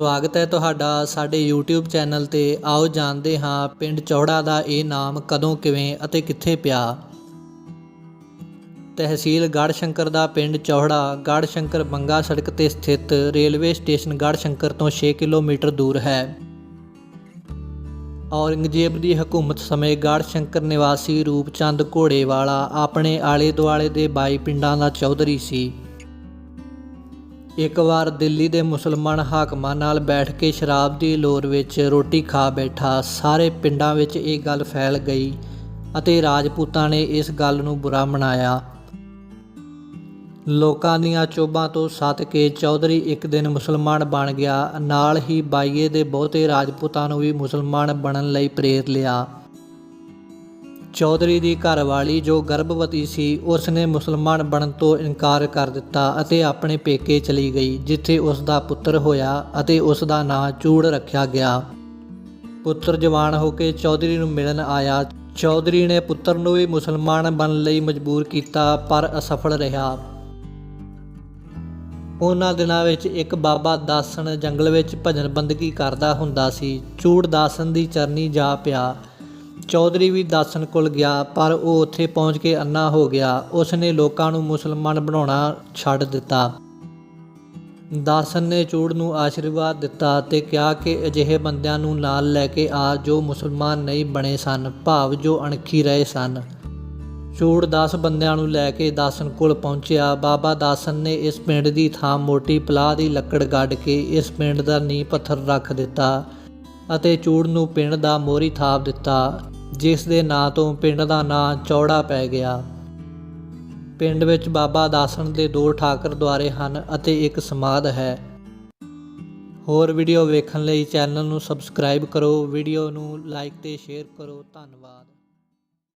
ਸਵਾਗਤ ਹੈ ਤੁਹਾਡਾ ਸਾਡੇ YouTube ਚੈਨਲ ਤੇ। ਆਓ ਜਾਣਦੇ ਹਾਂ ਪਿੰਡ ਚੌੜਾ ਦਾ ਇਹ ਨਾਮ ਕਦੋਂ, ਕਿਵੇਂ ਅਤੇ ਕਿੱਥੇ ਪਿਆ। ਤਹਿਸੀਲ ਗੜ੍ਹਸ਼ੰਕਰ ਦਾ ਪਿੰਡ ਚੌੜਾ। ਗੜ੍ਹਸ਼ੰਕਰ ਬੰਗਾ ਸੜਕ ਤੇ ਸਥਿਤ ਰੇਲਵੇ ਸਟੇਸ਼ਨ ਗੜ੍ਹਸ਼ੰਕਰ ਤੋਂ 6 ਕਿਲੋਮੀਟਰ ਦੂਰ ਹੈ। ਔਰੰਗਜ਼ੇਬ ਦੀ ਹਕੂਮਤ ਸਮੇਂ ਗੜ੍ਹਸ਼ੰਕਰ ਨਿਵਾਸੀ ਰੂਪਚੰਦ ਘੋੜੇਵਾਲਾ ਆਪਣੇ ਆਲੇ ਦੁਆਲੇ ਦੇ 22 ਪਿੰਡਾਂ ਦਾ ਚੌਧਰੀ ਸੀ। ਇੱਕ ਵਾਰ ਦਿੱਲੀ ਦੇ ਮੁਸਲਮਾਨ ਹਾਕਮਾਂ ਨਾਲ ਬੈਠ ਕੇ ਸ਼ਰਾਬ ਦੀ ਲੋਰ ਵਿੱਚ ਰੋਟੀ ਖਾ ਬੈਠਾ, ਸਾਰੇ ਪਿੰਡਾਂ ਵਿੱਚ ਇਹ ਗੱਲ ਫੈਲ ਗਈ ਅਤੇ ਰਾਜਪੂਤਾਂ ਨੇ ਇਸ ਗੱਲ ਨੂੰ ਬੁਰਾ ਮਨਾਇਆ। ਲੋਕਾਂ ਦੀਆਂ ਚੋਬਾਂ ਤੋਂ ਸੱਤ ਕੇ ਚੌਧਰੀ ਇੱਕ ਦਿਨ ਮੁਸਲਮਾਨ ਬਣ ਗਿਆ। ਨਾਲ ਹੀ ਬਾਈਏ ਦੇ ਬਹੁਤੇ ਰਾਜਪੂਤਾਂ ਨੂੰ ਵੀ ਮੁਸਲਮਾਨ ਬਣਨ ਲਈ ਪ੍ਰੇਰ ਲਿਆ। ਚੌਧਰੀ ਦੀ ਘਰਵਾਲੀ ਜੋ ਗਰਭਵਤੀ ਸੀ ਉਸ ਨੇ ਮੁਸਲਮਾਨ ਬਣਨ ਤੋਂ ਇਨਕਾਰ ਕਰ ਦਿੱਤਾ ਅਤੇ ਆਪਣੇ ਪੇਕੇ ਚਲੀ ਗਈ, ਜਿੱਥੇ ਉਸ ਦਾ ਪੁੱਤਰ ਹੋਇਆ ਅਤੇ ਉਸ ਦਾ ਨਾਂ ਚੂੜ ਰੱਖਿਆ ਗਿਆ। ਪੁੱਤਰ ਜਵਾਨ ਹੋ ਕੇ ਚੌਧਰੀ ਨੂੰ ਮਿਲਣ ਆਇਆ। ਚੌਧਰੀ ਨੇ ਪੁੱਤਰ ਨੂੰ ਵੀ ਮੁਸਲਮਾਨ ਬਣਨ ਲਈ ਮਜਬੂਰ ਕੀਤਾ, ਪਰ ਅਸਫਲ ਰਿਹਾ। ਉਹਨਾਂ ਦਿਨਾਂ ਵਿੱਚ ਇੱਕ ਬਾਬਾ ਦਾਸਨ ਜੰਗਲ ਵਿੱਚ ਭਜਨ ਬੰਦਗੀ ਕਰਦਾ ਹੁੰਦਾ ਸੀ। ਚੂੜ ਦਾਸਨ ਦੀ ਚਰਨੀ ਜਾ ਪਿਆ। ਚੌਧਰੀ ਵੀ ਦਾਸਨ ਕੋਲ ਗਿਆ, ਪਰ ਉਹ ਉੱਥੇ ਪਹੁੰਚ ਕੇ ਅੰਨਾ ਹੋ ਗਿਆ। ਉਸ ਨੇ ਲੋਕਾਂ ਨੂੰ ਮੁਸਲਮਾਨ ਬਣਾਉਣਾ ਛੱਡ ਦਿੱਤਾ। ਦਾਸਨ ਨੇ ਚੂੜ ਨੂੰ ਆਸ਼ੀਰਵਾਦ ਦਿੱਤਾ ਤੇ ਕਿਹਾ ਕਿ ਅਜਿਹੇ ਬੰਦਿਆਂ ਨੂੰ ਨਾਲ ਲੈ ਕੇ ਆ ਜੋ ਮੁਸਲਮਾਨ ਨਹੀਂ ਬਣੇ ਸਨ, ਭਾਵ ਜੋ ਅਣਖੀ ਰਹੇ ਸਨ। ਚੂੜ 10 ਬੰਦਿਆਂ ਨੂੰ ਲੈ ਕੇ ਦਾਸਨ ਕੋਲ ਪਹੁੰਚਿਆ। ਬਾਬਾ ਦਾਸਨ ਨੇ ਇਸ ਪਿੰਡ ਦੀ ਥਾਂ ਮੋਟੀ ਪਲਾਹ ਦੀ ਲੱਕੜ ਗੱਡ ਕੇ ਇਸ ਪਿੰਡ ਦਾ ਨੀਂਹ ਪੱਥਰ ਰੱਖ ਦਿੱਤਾ ਅਤੇ ਚੂੜ ਨੂੰ ਪਿੰਡ ਦਾ ਮੋਰੀ ਥਾਪ ਦਿੱਤਾ। ਜਿਸ ਦੇ ਨਾਂ ਤੋਂ ਪਿੰਡ ਦਾ ਨਾਂ ਚੌੜਾ ਪੈ ਗਿਆ। ਪਿੰਡ ਵਿੱਚ ਬਾਬਾ ਦਾਸਨ ਦੇ ਦੋ ਠਾਕਰ ਦੁਆਰੇ ਹਨ ਅਤੇ ਇੱਕ ਸਮਾਧ ਹੈ। ਹੋਰ ਵੀਡੀਓ ਵੇਖਣ ਲਈ ਚੈਨਲ ਨੂੰ ਸਬਸਕ੍ਰਾਈਬ ਕਰੋ, ਵੀਡੀਓ ਨੂੰ ਲਾਈਕ ਤੇ ਸ਼ੇਅਰ ਕਰੋ, ਧੰਨਵਾਦ।